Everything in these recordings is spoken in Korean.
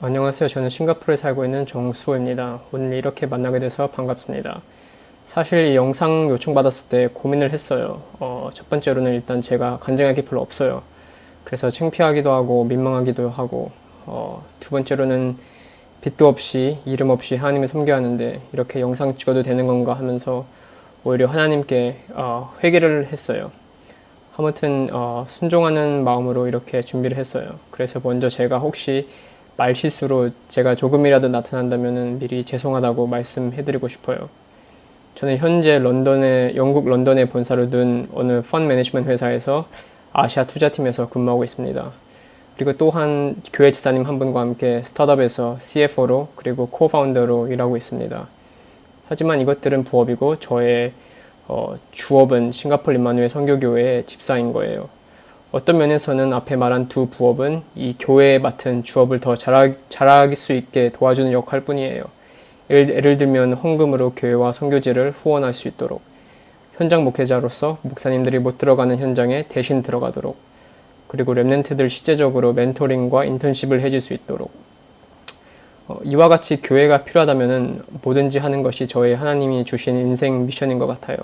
안녕하세요. 저는 싱가포르에 살고 있는 정수호입니다. 오늘 이렇게 만나게 돼서 반갑습니다. 사실 이 영상 요청받았을 때 고민을 했어요. 어, 첫 번째로는 일단 제가 간증할 게 별로 없어요. 그래서 창피하기도 하고 민망하기도 하고 어, 두 번째로는 빛도 없이 이름 없이 하나님을 섬겨야 하는데 이렇게 영상 찍어도 되는 건가 하면서 오히려 하나님께 어, 회개를 했어요. 아무튼 어, 순종하는 마음으로 이렇게 준비를 했어요. 그래서 먼저 제가 혹시 말실수로 제가 조금이라도 나타난다면 미리 죄송하다고 말씀해드리고 싶어요. 저는 현재 런던에 영국 런던에 본사를 둔 어느 펀 매니지먼트 회사에서 아시아 투자팀에서 근무하고 있습니다. 그리고 또한 교회 지사님 한 분과 함께 스타트업에서 CFO로 그리고 코파운더로 일하고 있습니다. 하지만 이것들은 부업이고 저의 어, 주업은 싱가폴 임마누엘 선교교회의 집사인 거예요. 어떤 면에서는 앞에 말한 두 부업은 이 교회에 맡은 주업을 더 잘하, 잘할 수 있게 도와주는 역할 뿐이에요. 예를, 예를 들면 헌금으로 교회와 선교지를 후원할 수 있도록 현장 목회자로서 목사님들이 못 들어가는 현장에 대신 들어가도록 그리고 랩넨트들 실제적으로 멘토링과 인턴십을 해줄 수 있도록 어, 이와 같이 교회가 필요하다면 뭐든지 하는 것이 저의 하나님이 주신 인생 미션인 것 같아요.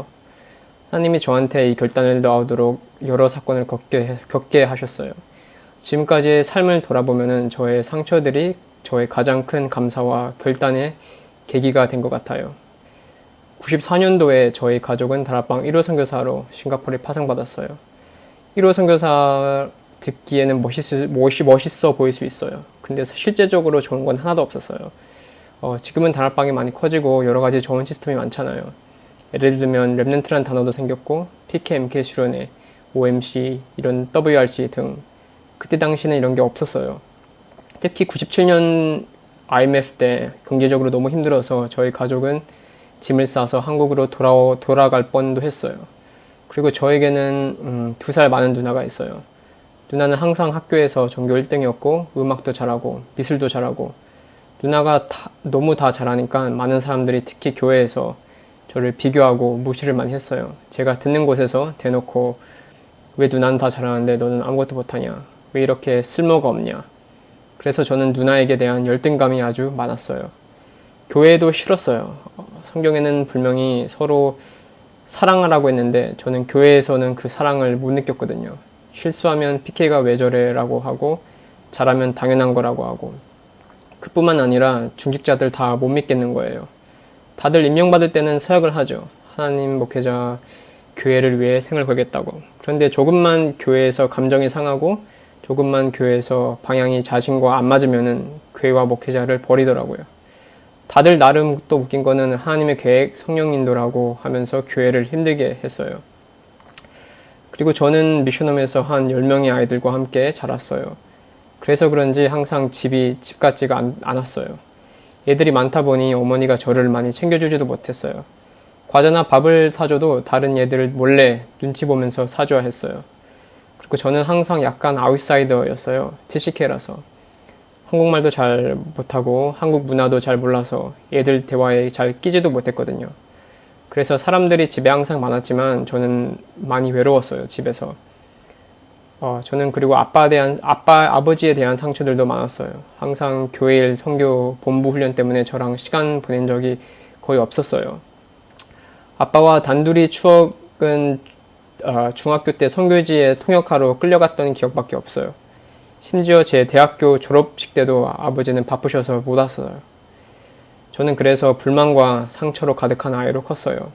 하나님이 저한테 이 결단을 나오도록 여러 사건을 겪게, 겪게 하셨어요. 지금까지의 삶을 돌아보면 저의 상처들이 저의 가장 큰 감사와 결단의 계기가 된 것 같아요. 94년도에 저희 가족은 다락방 1호 선교사로 싱가포르에 파송받았어요. 1호 선교사 듣기에는 멋있, 멋이, 멋있어 보일 수 있어요. 근데 실제적으로 좋은 건 하나도 없었어요. 어, 지금은 다락방이 많이 커지고 여러 가지 좋은 시스템이 많잖아요. 예를 들면 랩넨트란 단어도 생겼고 PK, MK 수련회, OMC, 이런 WRC 등 그때 당시는 이런 게 없었어요. 특히 97년 IMF 때 경제적으로 너무 힘들어서 저희 가족은 짐을 싸서 한국으로 돌아, 돌아갈 뻔도 했어요. 그리고 저에게는 음, 두살 많은 누나가 있어요. 누나는 항상 학교에서 전교 1등이었고 음악도 잘하고 미술도 잘하고 누나가 다, 너무 다 잘하니까 많은 사람들이 특히 교회에서 저를 비교하고 무시를 많이 했어요. 제가 듣는 곳에서 대놓고 왜 누나는 다 잘하는데 너는 아무것도 못하냐? 왜 이렇게 쓸모가 없냐? 그래서 저는 누나에게 대한 열등감이 아주 많았어요. 교회도 싫었어요. 성경에는 분명히 서로 사랑을 하고 했는데 저는 교회에서는 그 사랑을 못 느꼈거든요. 실수하면 PK가 왜 저래 라고 하고 잘하면 당연한 거라고 하고 그뿐만 아니라 중직자들 다 못 믿겠는 거예요. 다들 임명받을 때는 서약을 하죠. 하나님 목회자 교회를 위해 생을 걸겠다고. 그런데 조금만 교회에서 감정이 상하고 조금만 교회에서 방향이 자신과 안 맞으면은 교회와 목회자를 버리더라고요. 다들 나름 또 웃긴 거는 하나님의 계획, 성령 인도라고 하면서 교회를 힘들게 했어요. 그리고 저는 미션홈에서 한 10명의 아이들과 함께 자랐어요. 그래서 그런지 항상 집이 집 같지가 않, 않았어요. 애들이 많다 보니 어머니가 저를 많이 챙겨주지도 못했어요. 과자나 밥을 사줘도 다른 애들을 몰래 눈치 보면서 사줘야 했어요. 그리고 저는 항상 약간 아웃사이더였어요. 티시케라서. 한국말도 잘 못하고 한국 문화도 잘 몰라서 애들 대화에 잘 끼지도 못했거든요. 그래서 사람들이 집에 항상 많았지만 저는 많이 외로웠어요, 집에서. 어, 저는 그리고 아빠에 대한, 아빠, 아버지에 대한 상처들도 많았어요. 항상 교회일 성교 본부 훈련 때문에 저랑 시간 보낸 적이 거의 없었어요. 아빠와 단둘이 추억은 어, 중학교 때 성교지에 통역하러 끌려갔던 기억밖에 없어요. 심지어 제 대학교 졸업식 때도 아버지는 바쁘셔서 못 왔어요. 저는 그래서 불만과 상처로 가득한 아이로 컸어요.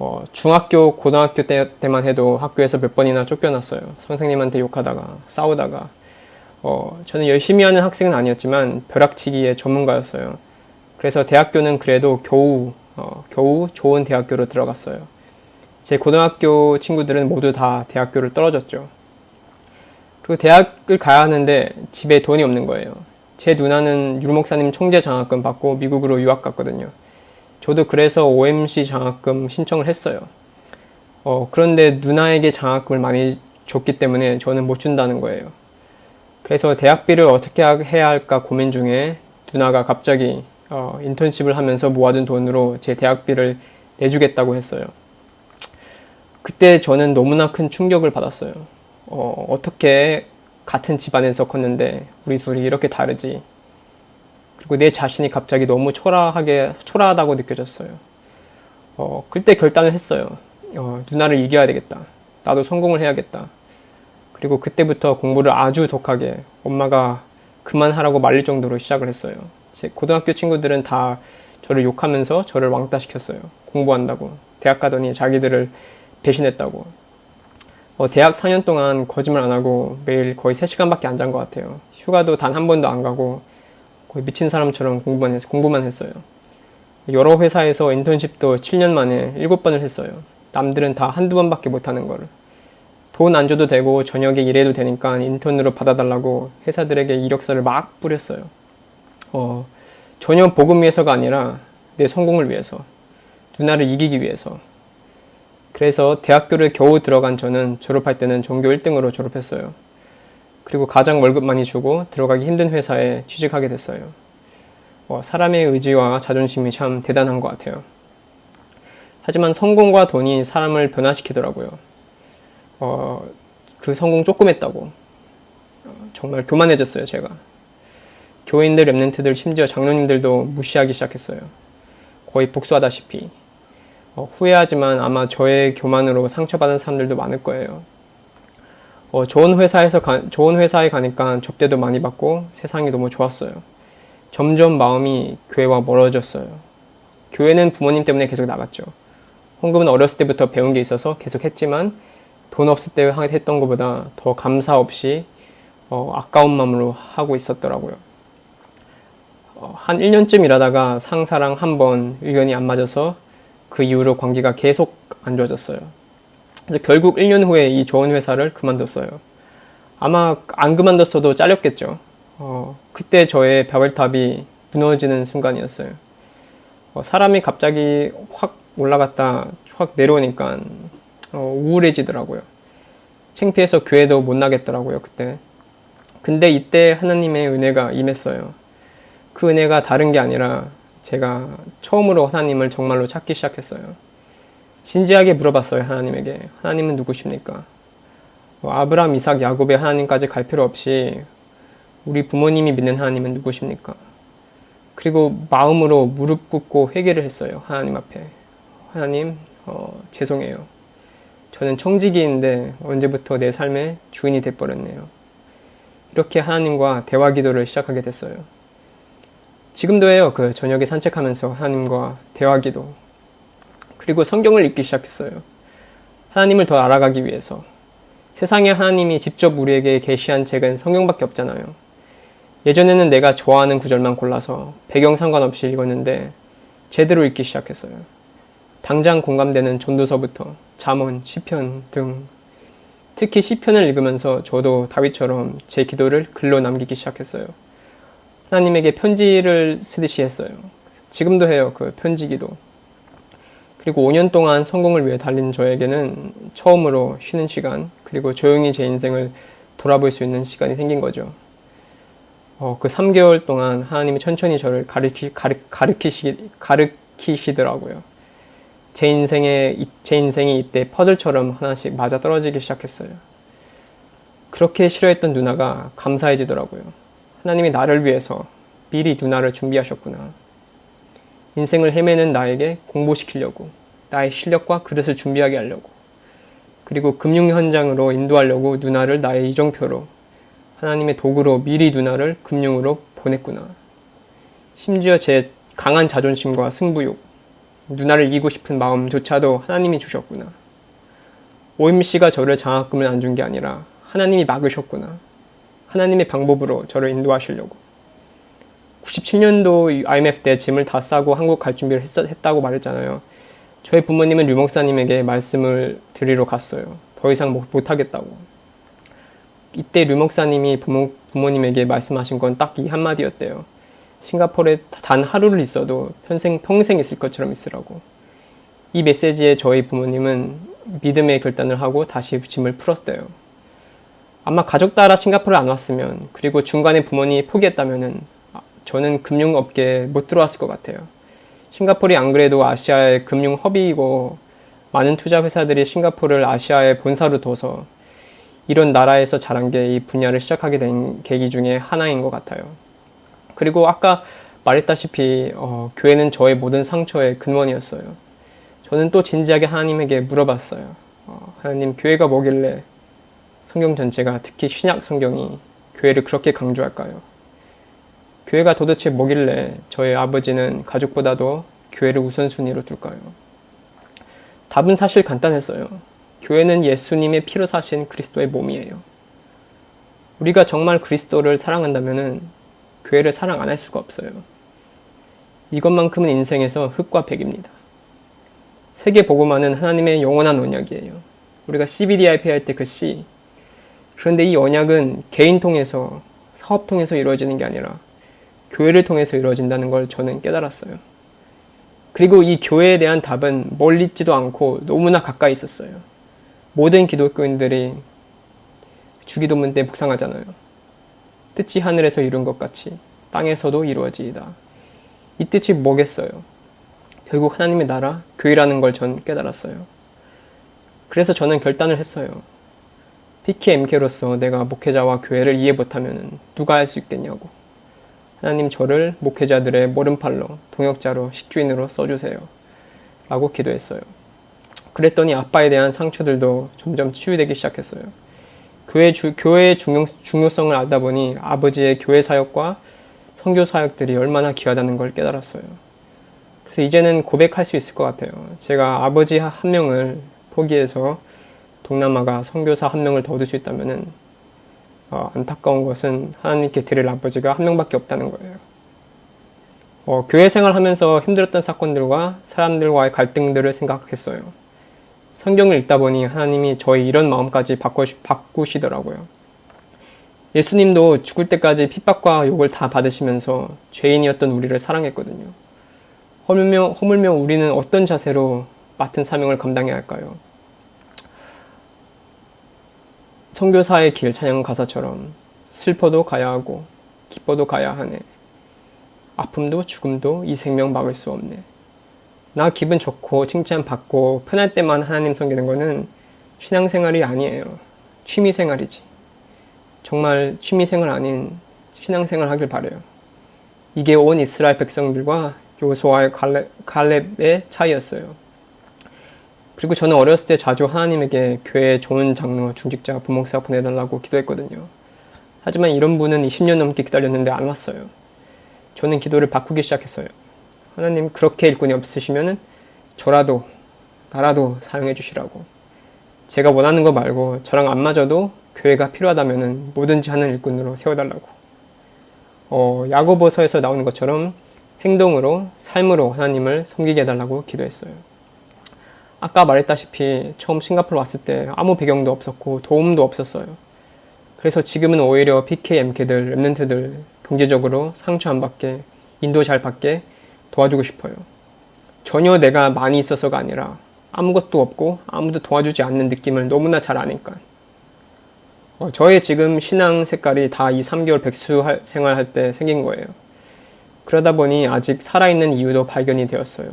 어, 중학교, 고등학교 때, 만 해도 학교에서 몇 번이나 쫓겨났어요. 선생님한테 욕하다가, 싸우다가. 어, 저는 열심히 하는 학생은 아니었지만 벼락치기의 전문가였어요. 그래서 대학교는 그래도 겨우, 어, 겨우 좋은 대학교로 들어갔어요. 제 고등학교 친구들은 모두 다 대학교를 떨어졌죠. 그리고 대학을 가야 하는데 집에 돈이 없는 거예요. 제 누나는 유목사님 총재 장학금 받고 미국으로 유학 갔거든요. 저도 그래서 OMC 장학금 신청을 했어요. 어, 그런데 누나에게 장학금을 많이 줬기 때문에 저는 못 준다는 거예요. 그래서 대학비를 어떻게 해야 할까 고민 중에 누나가 갑자기 어, 인턴십을 하면서 모아둔 돈으로 제 대학비를 내주겠다고 했어요. 그때 저는 너무나 큰 충격을 받았어요. 어, 어떻게 같은 집안에서 컸는데 우리 둘이 이렇게 다르지? 그리고 내 자신이 갑자기 너무 초라하게, 초라하다고 느껴졌어요. 어, 그때 결단을 했어요. 어, 누나를 이겨야 되겠다. 나도 성공을 해야겠다. 그리고 그때부터 공부를 아주 독하게 엄마가 그만하라고 말릴 정도로 시작을 했어요. 제 고등학교 친구들은 다 저를 욕하면서 저를 왕따시켰어요. 공부한다고. 대학 가더니 자기들을 배신했다고. 어, 대학 4년 동안 거짓말 안 하고 매일 거의 3시간밖에 안 잔 것 같아요. 휴가도 단 한 번도 안 가고 거의 미친 사람처럼 공부만, 했, 공부만 했어요. 여러 회사에서 인턴십도 7년 만에 7번을 했어요. 남들은 다 한두 번밖에 못 하는 거를. 돈 안 줘도 되고 저녁에 일해도 되니까 인턴으로 받아달라고 회사들에게 이력서를 막 뿌렸어요. 어, 전혀 복음 위해서가 아니라 내 성공을 위해서. 누나를 이기기 위해서. 그래서 대학교를 겨우 들어간 저는 졸업할 때는 전교 1등으로 졸업했어요. 그리고 가장 월급 많이 주고 들어가기 힘든 회사에 취직하게 됐어요. 어, 사람의 의지와 자존심이 참 대단한 것 같아요. 하지만 성공과 돈이 사람을 변화시키더라고요. 어, 그 성공 조금 했다고. 어, 정말 교만해졌어요, 제가. 교인들, 랩넨트들, 심지어 장로님들도 무시하기 시작했어요. 거의 복수하다시피. 어, 후회하지만 아마 저의 교만으로 상처받은 사람들도 많을 거예요. 어, 좋은 회사에서 가, 좋은 회사에 가니까 접대도 많이 받고 세상이 너무 좋았어요. 점점 마음이 교회와 멀어졌어요. 교회는 부모님 때문에 계속 나갔죠. 헌금은 어렸을 때부터 배운 게 있어서 계속 했지만 돈 없을 때 했던 것보다 더 감사 없이 어, 아까운 마음으로 하고 있었더라고요. 어, 한 1년쯤 일하다가 상사랑 한번 의견이 안 맞아서 그 이후로 관계가 계속 안 좋아졌어요. 그래서 결국 1년 후에 이 좋은 회사를 그만뒀어요. 아마 안 그만뒀어도 잘렸겠죠. 어, 그때 저의 바벨탑이 무너지는 순간이었어요. 어, 사람이 갑자기 확 올라갔다 확 내려오니까 어, 우울해지더라고요. 창피해서 교회도 못 나겠더라고요, 그때. 근데 이때 하나님의 은혜가 임했어요. 그 은혜가 다른 게 아니라 제가 처음으로 하나님을 정말로 찾기 시작했어요. 진지하게 물어봤어요, 하나님에게. 하나님은 누구십니까? 어, 아브라함, 이삭, 야곱의 하나님까지 갈 필요 없이 우리 부모님이 믿는 하나님은 누구십니까? 그리고 마음으로 무릎 꿇고 회개를 했어요. 하나님 앞에. 하나님, 어, 죄송해요. 저는 청지기인데 언제부터 내 삶의 주인이 돼버렸네요. 이렇게 하나님과 대화 기도를 시작하게 됐어요. 지금도 해요. 그 저녁에 산책하면서 하나님과 대화 기도. 그리고 성경을 읽기 시작했어요. 하나님을 더 알아가기 위해서. 세상에 하나님이 직접 우리에게 계시한 책은 성경밖에 없잖아요. 예전에는 내가 좋아하는 구절만 골라서 배경 상관없이 읽었는데 제대로 읽기 시작했어요. 당장 공감되는 전도서부터 잠언, 시편 등 특히 시편을 읽으면서 저도 다윗처럼 제 기도를 글로 남기기 시작했어요. 하나님에게 편지를 쓰듯이 했어요. 지금도 해요. 그 편지 기도. 그리고 5년 동안 성공을 위해 달린 저에게는 처음으로 쉬는 시간, 그리고 조용히 제 인생을 돌아볼 수 있는 시간이 생긴 거죠. 어, 그 3개월 동안 하나님이 천천히 저를 가르치, 가르, 가르치시, 가르치시더라고요. 제 인생에, 제 인생이 이때 퍼즐처럼 하나씩 맞아 떨어지기 시작했어요. 그렇게 싫어했던 누나가 감사해지더라고요. 하나님이 나를 위해서 미리 누나를 준비하셨구나. 인생을 헤매는 나에게 공부시키려고, 나의 실력과 그릇을 준비하게 하려고, 그리고 금융 현장으로 인도하려고 누나를 나의 이정표로 하나님의 도구로 미리 누나를 금융으로 보냈구나. 심지어 제 강한 자존심과 승부욕, 누나를 이기고 싶은 마음조차도 하나님이 주셨구나. 오임 씨가 저를 장학금을 안 준 게 아니라 하나님이 막으셨구나. 하나님의 방법으로 저를 인도하시려고. 97년도 IMF 때 짐을 다 싸고 한국 갈 준비를 했, 했다고 말했잖아요. 저희 부모님은 류 목사님에게 말씀을 드리러 갔어요. 더 이상 못, 하겠다고. 이때 류 목사님이 부모, 부모님에게 말씀하신 건 딱 이 한마디였대요. 싱가포르에 단 하루를 있어도 평생, 평생 있을 것처럼 있으라고. 이 메시지에 저희 부모님은 믿음의 결단을 하고 다시 짐을 풀었대요. 아마 가족 따라 싱가포르에 안 왔으면, 그리고 중간에 부모님이 포기했다면은, 저는 금융업계에 못 들어왔을 것 같아요. 싱가포르이 안 그래도 아시아의 금융 허비이고, 많은 투자 회사들이 싱가포르를 아시아의 본사로 둬서 이런 나라에서 자란 게 이 분야를 시작하게 된 계기 중에 하나인 것 같아요. 그리고 아까 말했다시피 어, 교회는 저의 모든 상처의 근원이었어요. 저는 또 진지하게 하나님에게 물어봤어요. 어, 하나님 교회가 뭐길래 성경 전체가 특히 신약 성경이 교회를 그렇게 강조할까요? 교회가 도대체 뭐길래 저의 아버지는 가족보다도 교회를 우선순위로 둘까요? 답은 사실 간단했어요. 교회는 예수님의 피로 사신 그리스도의 몸이에요. 우리가 정말 그리스도를 사랑한다면 교회를 사랑 안 할 수가 없어요. 이것만큼은 인생에서 흙과 백입니다. 세계 복음화는 하나님의 영원한 언약이에요. 우리가 CBDIP 할 때 그 C. 그런데 이 언약은 개인 통해서 사업 통해서 이루어지는 게 아니라 교회를 통해서 이루어진다는 걸 저는 깨달았어요. 그리고 이 교회에 대한 답은 멀리 있지도 않고 너무나 가까이 있었어요. 모든 기독교인들이 주기도문 때 묵상하잖아요. 뜻이 하늘에서 이룬 것 같이 땅에서도 이루어지이다. 이 뜻이 뭐겠어요? 결국 하나님의 나라, 교회라는 걸 전 깨달았어요. 그래서 저는 결단을 했어요. PKMK로서 내가 목회자와 교회를 이해 못하면 누가 할 수 있겠냐고. 하나님 저를 목회자들의 모른팔로, 동역자로, 식주인으로 써주세요. 라고 기도했어요. 그랬더니 아빠에 대한 상처들도 점점 치유되기 시작했어요. 교회 주, 교회의 중요, 중요성을 알다 보니 아버지의 교회 사역과 선교 사역들이 얼마나 귀하다는 걸 깨달았어요. 그래서 이제는 고백할 수 있을 것 같아요. 제가 아버지 한 명을 포기해서 동남아가 선교사 한 명을 더 얻을 수 있다면은 어, 안타까운 것은 하나님께 드릴 아버지가 한 명밖에 없다는 거예요. 어, 교회 생활하면서 힘들었던 사건들과 사람들과의 갈등들을 생각했어요. 성경을 읽다 보니 하나님이 저희 이런 마음까지 바꿔, 바꾸시더라고요. 예수님도 죽을 때까지 핍박과 욕을 다 받으시면서 죄인이었던 우리를 사랑했거든요. 허물며, 허물며 우리는 어떤 자세로 맡은 사명을 감당해야 할까요? 성교사의 길 찬양 가사처럼 슬퍼도 가야 하고 기뻐도 가야 하네. 아픔도 죽음도 이 생명 막을 수 없네. 나 기분 좋고 칭찬받고 편할 때만 하나님 섬기는 거는 신앙생활이 아니에요. 취미생활이지. 정말 취미생활 아닌 신앙생활 하길 바래요. 이게 온 이스라엘 백성들과 요소와의 갈렙, 갈렙의 차이였어요. 그리고 저는 어렸을 때 자주 하나님에게 교회 좋은 장로, 중직자, 부목사 보내달라고 기도했거든요. 하지만 이런 분은 20년 넘게 기다렸는데 안 왔어요. 저는 기도를 바꾸기 시작했어요. 하나님 그렇게 일꾼이 없으시면은 저라도 나라도 사용해 주시라고. 제가 원하는 거 말고 저랑 안 맞아도 교회가 필요하다면은 뭐든지 하는 일꾼으로 세워달라고. 어, 야고보서에서 나오는 것처럼 행동으로 삶으로 하나님을 섬기게 해달라고 기도했어요. 아까 말했다시피 처음 싱가포르 왔을 때 아무 배경도 없었고 도움도 없었어요. 그래서 지금은 오히려 PKMK들, 랩런트들 경제적으로 상처 안 받게, 인도 잘 받게 도와주고 싶어요. 전혀 내가 많이 있어서가 아니라 아무것도 없고 아무도 도와주지 않는 느낌을 너무나 잘 아니까. 어, 저의 지금 신앙 색깔이 다 이 3개월 백수 생활할 때 생긴 거예요. 그러다 보니 아직 살아있는 이유도 발견이 되었어요.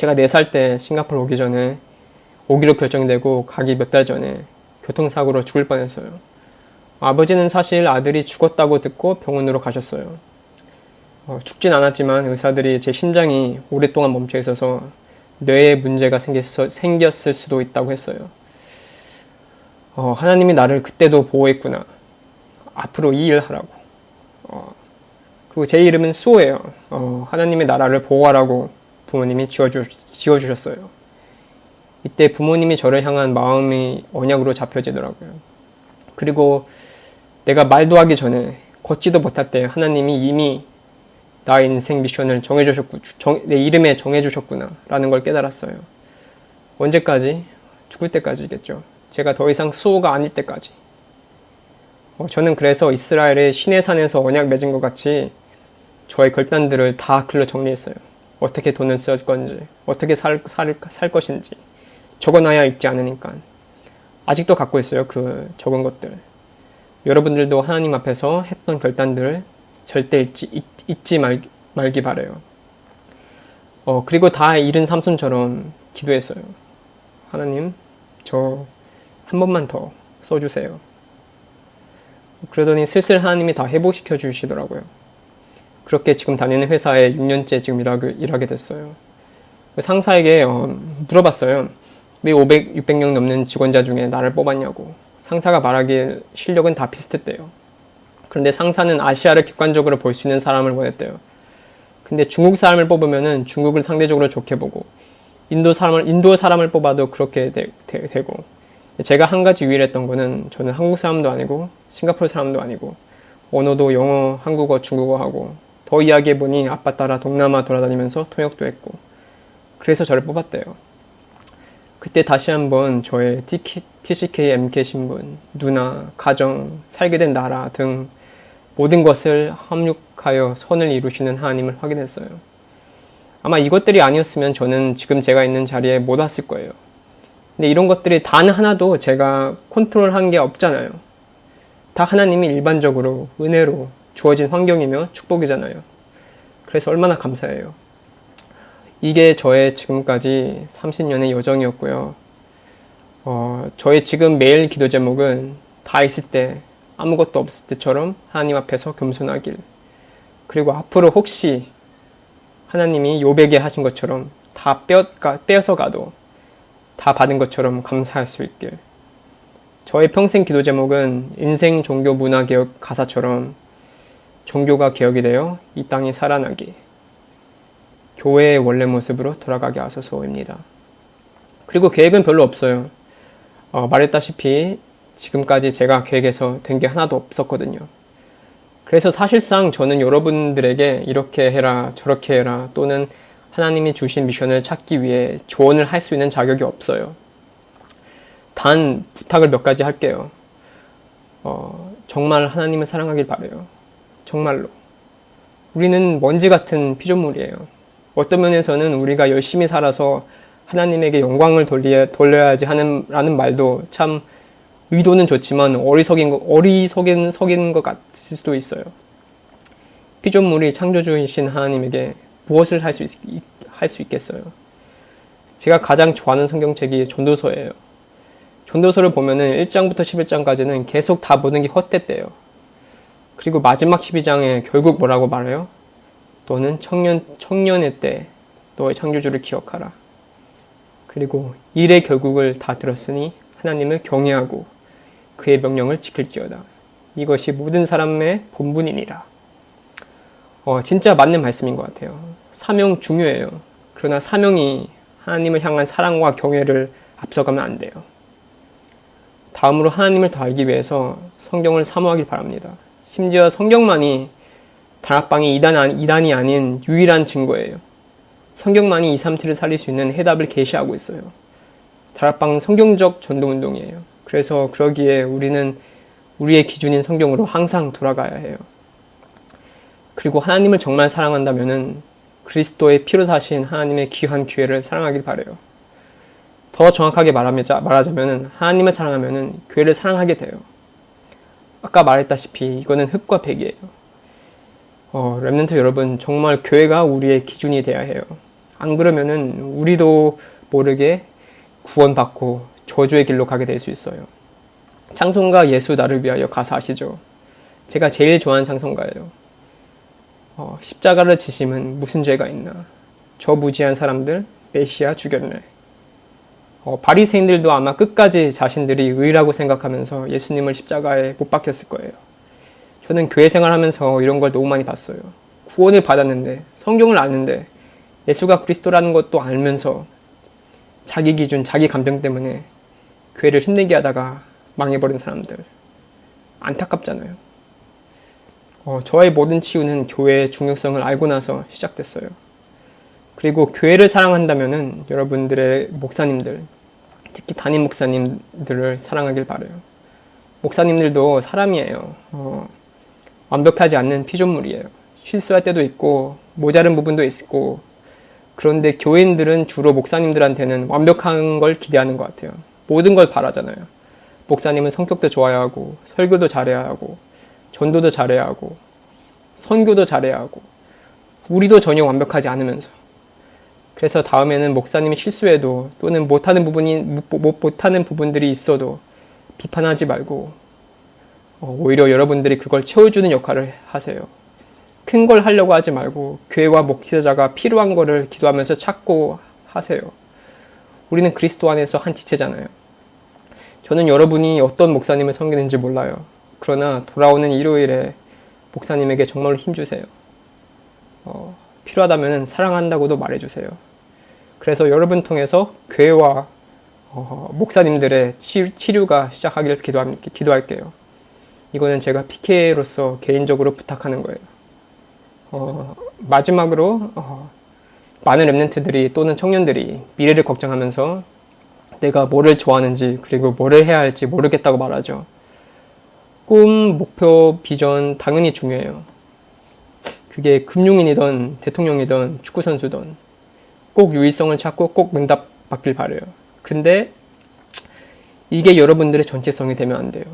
제가 4살 때 싱가포르 오기 전에 오기로 결정되고 가기 몇 달 전에 교통사고로 죽을 뻔했어요. 아버지는 사실 아들이 죽었다고 듣고 병원으로 가셨어요. 어, 죽진 않았지만 의사들이 제 심장이 오랫동안 멈춰 있어서 뇌에 문제가 생겼, 생겼을 수도 있다고 했어요. 어, 하나님이 나를 그때도 보호했구나. 앞으로 이 일 하라고. 어, 그리고 제 이름은 수호예요. 어, 하나님의 나라를 보호하라고 부모님이 지어주, 지어주셨어요. 이때 부모님이 저를 향한 마음이 언약으로 잡혀지더라고요. 그리고 내가 말도 하기 전에 걷지도 못할 때 하나님이 이미 나의 인생 미션을 정해주셨구, 정, 내 이름에 정해주셨구나. 라는 걸 깨달았어요. 언제까지? 죽을 때까지겠죠. 제가 더 이상 수호가 아닐 때까지. 어, 저는 그래서 이스라엘의 신의 산에서 언약 맺은 것 같이 저의 결단들을 다 글로 정리했어요. 어떻게 돈을 쓸 건지, 어떻게 살, 살, 살 것인지. 적어놔야 읽지 않으니까. 아직도 갖고 있어요. 그 적은 것들. 여러분들도 하나님 앞에서 했던 결단들을 절대 잊지, 잊, 잊지 말, 말기 바래요. 어, 그리고 다 잃은 삼손처럼 기도했어요. 하나님, 저 한 번만 더 써주세요. 그러더니 슬슬 하나님이 다 회복시켜 주시더라고요. 그렇게 지금 다니는 회사에 6년째 지금 일하게, 일하게 됐어요. 상사에게 어, 물어봤어요. 왜 500, 600명 넘는 직원자 중에 나를 뽑았냐고. 상사가 말하기에 실력은 다 비슷했대요. 그런데 상사는 아시아를 객관적으로 볼 수 있는 사람을 원했대요. 근데 중국 사람을 뽑으면은 중국을 상대적으로 좋게 보고 인도 사람을 인도 사람을 뽑아도 그렇게 되, 되, 고 제가 한 가지 유일했던 거는 저는 한국 사람도 아니고 싱가포르 사람도 아니고 언어도 영어, 한국어, 중국어 하고 더 이야기해 보니 아빠 따라 동남아 돌아다니면서 통역도 했고 그래서 저를 뽑았대요. 그때 다시 한번 저의 TCK, MK 신분, 누나, 가정, 살게 된 나라 등 모든 것을 합육하여 선을 이루시는 하나님을 확인했어요. 아마 이것들이 아니었으면 저는 지금 제가 있는 자리에 못 왔을 거예요. 근데 이런 것들이 단 하나도 제가 컨트롤 한 게 없잖아요. 다 하나님이 일반적으로 은혜로 주어진 환경이며 축복이잖아요. 그래서 얼마나 감사해요. 이게 저의 지금까지 30년의 여정이었고요. 어, 저의 지금 매일 기도 제목은 다 있을 때, 아무것도 없을 때처럼 하나님 앞에서 겸손하길. 그리고 앞으로 혹시 하나님이 요백에 하신 것처럼 다 떼어, 떼어서 가도 다 받은 것처럼 감사할 수 있길. 저의 평생 기도 제목은 인생 종교 문화 개혁 가사처럼 종교가 개혁이 되어 이 땅이 살아나기. 교회의 원래 모습으로 돌아가게 하소서입니다. 그리고 계획은 별로 없어요. 어, 말했다시피 지금까지 제가 계획해서 된 게 하나도 없었거든요. 그래서 사실상 저는 여러분들에게 이렇게 해라, 저렇게 해라, 또는 하나님이 주신 미션을 찾기 위해 조언을 할 수 있는 자격이 없어요. 단 부탁을 몇 가지 할게요. 어, 정말 하나님을 사랑하길 바래요. 정말로. 우리는 먼지 같은 피조물이에요. 어떤 면에서는 우리가 열심히 살아서 하나님에게 영광을 돌려야지 하는 라는 말도 참 의도는 좋지만 어리석인 거, 어리석인 석인 것 같을 수도 있어요. 피조물이 창조주이신 하나님에게 무엇을 할 수 할 수 있겠어요? 제가 가장 좋아하는 성경책이 전도서예요. 전도서를 보면은 1장부터 11장까지는 계속 다 보는 게 헛됐대요. 그리고 마지막 12장에 결국 뭐라고 말해요? 또는 청년, 청년의 때 너의 창조주를 기억하라. 그리고 일의 결국을 다 들었으니 하나님을 경외하고 그의 명령을 지킬지어다. 이것이 모든 사람의 본분이니라. 어, 진짜 맞는 말씀인 것 같아요. 사명 중요해요. 그러나 사명이 하나님을 향한 사랑과 경외를 앞서가면 안 돼요. 다음으로 하나님을 더 알기 위해서 성경을 사모하길 바랍니다. 심지어 성경만이 다락방이 이단, 이단이 아닌 유일한 증거예요. 성경만이 2, 3T를 살릴 수 있는 해답을 게시하고 있어요. 다락방 성경적 전도운동이에요. 그래서 그러기에 우리는 우리의 기준인 성경으로 항상 돌아가야 해요. 그리고 하나님을 정말 사랑한다면 그리스도의 피로 사신 하나님의 귀한 기회를 사랑하길 바래요. 더 정확하게 말하자면 하나님을 사랑하면 교회를 사랑하게 돼요. 아까 말했다시피 이거는 흙과 백이에요. 어, 랩런트 여러분, 정말 교회가 우리의 기준이 돼야 해요. 안 그러면은 우리도 모르게 구원받고 저주의 길로 가게 될 수 있어요. 창송가 예수 나를 위하여 가사 아시죠? 제가 제일 좋아하는 창송가예요. 어, 십자가를 지심은 무슨 죄가 있나? 저 무지한 사람들 메시아 죽였네. 어, 바리새인들도 아마 끝까지 자신들이 의라고 생각하면서 예수님을 십자가에 못 박혔을 거예요. 저는 교회 생활하면서 이런 걸 너무 많이 봤어요. 구원을 받았는데 성경을 아는데 예수가 그리스도라는 것도 알면서 자기 기준, 자기 감정 때문에 교회를 힘들게 하다가 망해버린 사람들 안타깝잖아요. 어, 저의 모든 치유는 교회의 중요성을 알고 나서 시작됐어요. 그리고 교회를 사랑한다면은 여러분들의 목사님들, 특히 담임 목사님들을 사랑하길 바래요. 목사님들도 사람이에요. 어, 완벽하지 않는 피조물이에요. 실수할 때도 있고 모자른 부분도 있고 그런데 교인들은 주로 목사님들한테는 완벽한 걸 기대하는 것 같아요. 모든 걸 바라잖아요. 목사님은 성격도 좋아야 하고 설교도 잘해야 하고 전도도 잘해야 하고 선교도 잘해야 하고 우리도 전혀 완벽하지 않으면서 그래서 다음에는 목사님이 실수해도 또는 못하는 부분이 못, 못- 못하는 부분들이 있어도 비판하지 말고 어, 오히려 여러분들이 그걸 채워주는 역할을 하세요. 큰 걸 하려고 하지 말고 교회와 목회자가 필요한 거를 기도하면서 찾고 하세요. 우리는 그리스도 안에서 한 지체잖아요. 저는 여러분이 어떤 목사님을 섬기는지 몰라요. 그러나 돌아오는 일요일에 목사님에게 정말로 힘주세요. 어, 필요하다면 사랑한다고도 말해주세요. 그래서 여러분 통해서 교회와 어, 목사님들의 치, 치료가 시작하기를 기도합, 기도할게요. 이거는 제가 PK로서 개인적으로 부탁하는 거예요. 어, 마지막으로 어, 많은 랩런트들이 또는 청년들이 미래를 걱정하면서 내가 뭐를 좋아하는지 그리고 뭐를 해야 할지 모르겠다고 말하죠. 꿈, 목표, 비전 당연히 중요해요. 그게 금융인이든 대통령이든 축구선수든 꼭 유의성을 찾고 꼭 응답 받길 바래요. 근데 이게 여러분들의 전체성이 되면 안 돼요.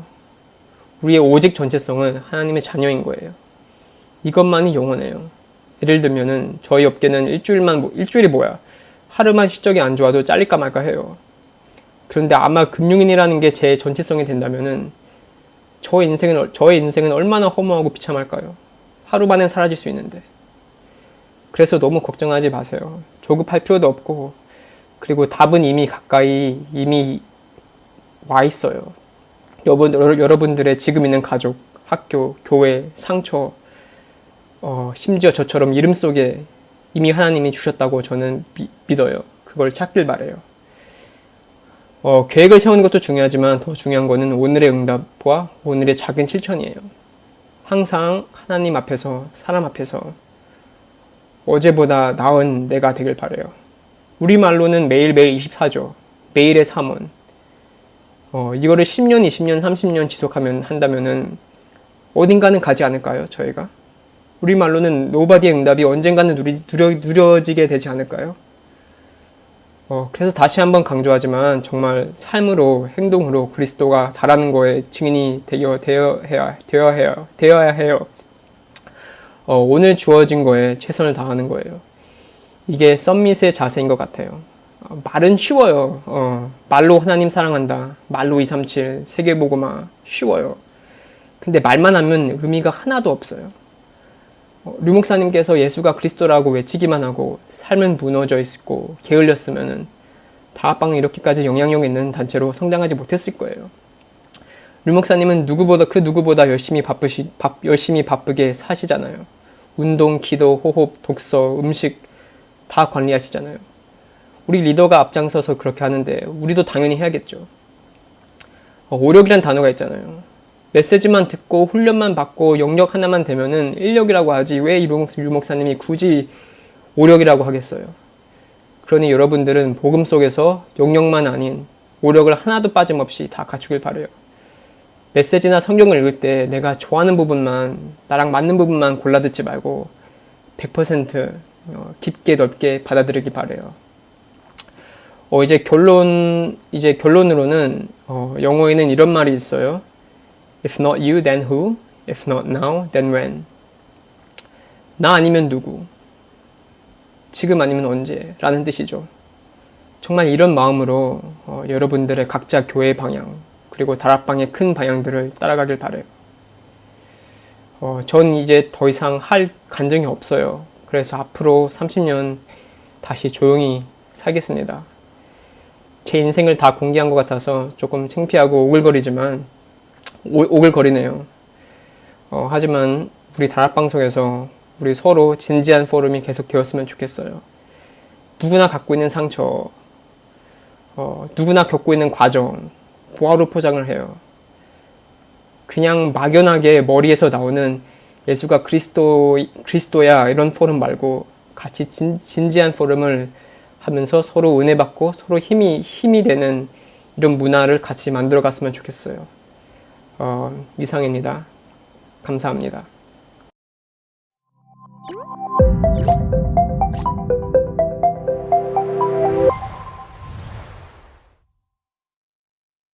우리의 오직 전체성은 하나님의 자녀인 거예요. 이것만이 영원해요. 예를 들면은 저희 업계는 일주일만 뭐- 일주일이 뭐야? 하루만 실적이 안 좋아도 잘릴까 말까 해요. 그런데 아마 금융인이라는 게 제 전체성이 된다면은 저 인생은 저의 인생은 얼마나 허무하고 비참할까요? 하루 만에 사라질 수 있는데. 그래서 너무 걱정하지 마세요. 조급할 필요도 없고 그리고 답은 이미 가까이 이미 와 있어요. 여러분, 여러분들의 지금 있는 가족, 학교, 교회, 상처, 어, 심지어 저처럼 이름 속에 이미 하나님이 주셨다고 저는 미- 믿어요. 그걸 찾길 바래요. 어, 계획을 세우는 것도 중요하지만 더 중요한 거는 오늘의 응답과 오늘의 작은 실천이에요. 항상 하나님 앞에서, 사람 앞에서 어제보다 나은 내가 되길 바래요. 우리말로는 매일매일 24죠. 매일의 3원. 어, 이거를 10년, 20년, 30년 지속하면 한다면은 어딘가는 가지 않을까요? 저희가? 우리말로는 노바디의 응답이 언젠가는 누리, 누려, 누려지게 되지 않을까요? 어, 그래서 다시 한번 강조하지만 정말 삶으로 행동으로 그리스도가 달하는 거에 증인이 되어, 되어 해야, 되어야 해요. 되어야 해요. 어, 오늘 주어진 거에 최선을 다하는 거예요. 이게 썸밋의 자세인 것 같아요. 어, 말은 쉬워요. 어, 말로 하나님 사랑한다. 말로 237, 세계보고마. 쉬워요. 근데 말만 하면 의미가 하나도 없어요. 어, 류 목사님께서 예수가 그리스도라고 외치기만 하고 삶은 무너져 있고 게을렸으면은 다합방은 이렇게까지 영향력 있는 단체로 성장하지 못했을 거예요. 류 목사님은 누구보다 그 누구보다 열심히 바쁘시 바, 열심히 바쁘게 사시잖아요. 운동, 기도, 호흡, 독서, 음식 다 관리하시잖아요. 우리 리더가 앞장서서 그렇게 하는데 우리도 당연히 해야겠죠. 어, 오력이란 단어가 있잖아요. 메시지만 듣고 훈련만 받고 영역 하나만 되면은 인력이라고 하지 왜유 목사님이 굳이 오력이라고 하겠어요. 그러니 여러분들은 복음 속에서 영역만 아닌 오력을 하나도 빠짐없이 다 갖추길 바래요. 메시지나 성경을 읽을 때 내가 좋아하는 부분만 나랑 맞는 부분만 골라 듣지 말고 100% 어, 깊게 넓게 받아들이기 바래요. 어, 이제 결론 이제 결론으로는 어, 영어에는 이런 말이 있어요. If not you, then who? If not now, then when? 나 아니면 누구? 지금 아니면 언제? 라는 뜻이죠. 정말 이런 마음으로 어, 여러분들의 각자 교회 방향, 그리고 다락방의 큰 방향들을 따라가길 바래요. 어, 전 이제 더 이상 할 간정이 없어요. 그래서 앞으로 30년 다시 조용히 살겠습니다. 제 인생을 다 공개한 것 같아서 조금 창피하고 오글거리지만 오, 오글거리네요. 어, 하지만 우리 다락방송에서 우리 서로 진지한 포럼이 계속 되었으면 좋겠어요. 누구나 갖고 있는 상처, 어, 누구나 겪고 있는 과정, 보화로 포장을 해요. 그냥 막연하게 머리에서 나오는 예수가 그리스도, 그리스도야 이런 포럼 말고 같이 진, 진지한 포럼을 하면서 서로 은혜 받고 서로 힘이, 힘이 되는 이런 문화를 같이 만들어 갔으면 좋겠어요. 어, 이상입니다. 감사합니다.